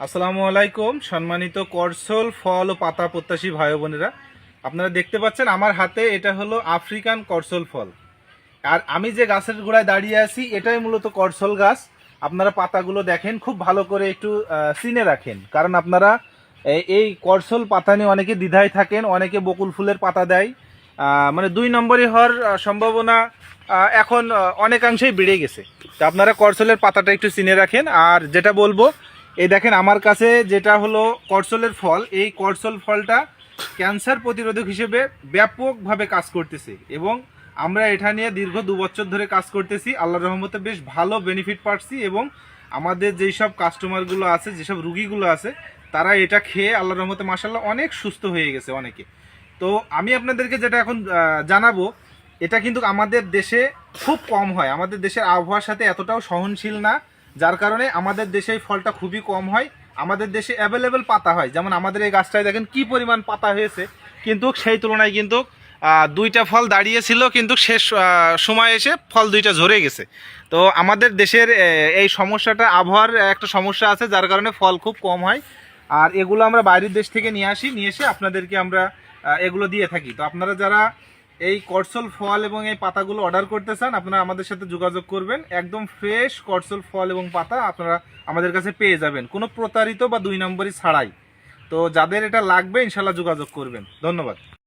আসসালামু আলাইকুম, সম্মানিত করসল, ফল ও পাতা প্রত্যাশী ভাই বোনেরা। আপনারা দেখতে পাচ্ছেন আমার হাতে এটা হলো আফ্রিকান করসল ফল। আর আমি যে গাছের গোড়ায় দাঁড়িয়ে আছি, এটাই মূলত করসল গাছ। আপনারা পাতাগুলো দেখেন, খুব ভালো করে একটু চিনে রাখেন। কারণ আপনারা এই- এই করসল পাতা নিয়ে অনেকে দ্বিধায় থাকেন, অনেকে বকুল ফুলের পাতা দেয়। মানে দুই নম্বরই হওয়ার সম্ভাবনা এখন অনেকাংশেই বেড়ে গেছে। তো আপনারা করসলের পাতাটা একটু চিনে রাখেন। আর যেটা বলব এই দেখেন আমার কাছে যেটা হলো করসলের ফল, এই করসল ফলটা ক্যান্সার প্রতিরোধক হিসেবে ব্যাপকভাবে কাজ করতেছে এবং আমরা এটা নিয়ে দীর্ঘ দু বছর ধরে কাজ করতেছি। আল্লাহ রহমতে বেশ ভালো বেনিফিট পাচ্ছি এবং আমাদের যেই সব কাস্টমারগুলো আছে যেসব রুগীগুলো আছে, তারা এটা খেয়ে আল্লাহ রহমতে মাসাল্লাহ অনেক সুস্থ হয়ে গেছে অনেকে। তো আমি আপনাদেরকে যেটা এখন জানাব, এটা কিন্তু আমাদের দেশে খুব কম হয়। আমাদের দেশের আবহাওয়ার সাথে এতটাও সহনশীল না। যার কারণে আমাদের দেশে এই ফলটা খুবই কম হয়। আমাদের দেশে অ্যাভেলেবেল পাতা হয়। যেমন আমাদের এই গাছটায় দেখেন কি পরিমাণ পাতা হয়েছে। কিন্তু সেই তুলনায় কিন্তু দুইটা ফল দাঁড়িয়েছিল, কিন্তু শেষ সময় এসে ফল দুইটা ঝরে গেছে। তো আমাদের দেশের এই সমস্যাটা, আবহাওয়ার একটা সমস্যা আছে, যার কারণে ফল খুব কম হয়। আর এগুলো আমরা বাইরের দেশ থেকে নিয়ে আসি, নিয়ে এসে আপনাদেরকে আমরা এগুলো দিয়ে থাকি। তো আপনারা যারা এই করসল ফল এবং এই পাতাগুলো অর্ডার করতে চান, আপনারা আমাদের সাথে যোগাযোগ করবেন। একদম ফ্রেশ করসল ফল এবং পাতা আপনারা আমাদের কাছে পেয়ে যাবেন। কোনো প্রতারিত বা দুই নম্বরই ছাড়াই। তো যাদের এটা লাগবে ইনশাল্লাহ যোগাযোগ করবেন। ধন্যবাদ।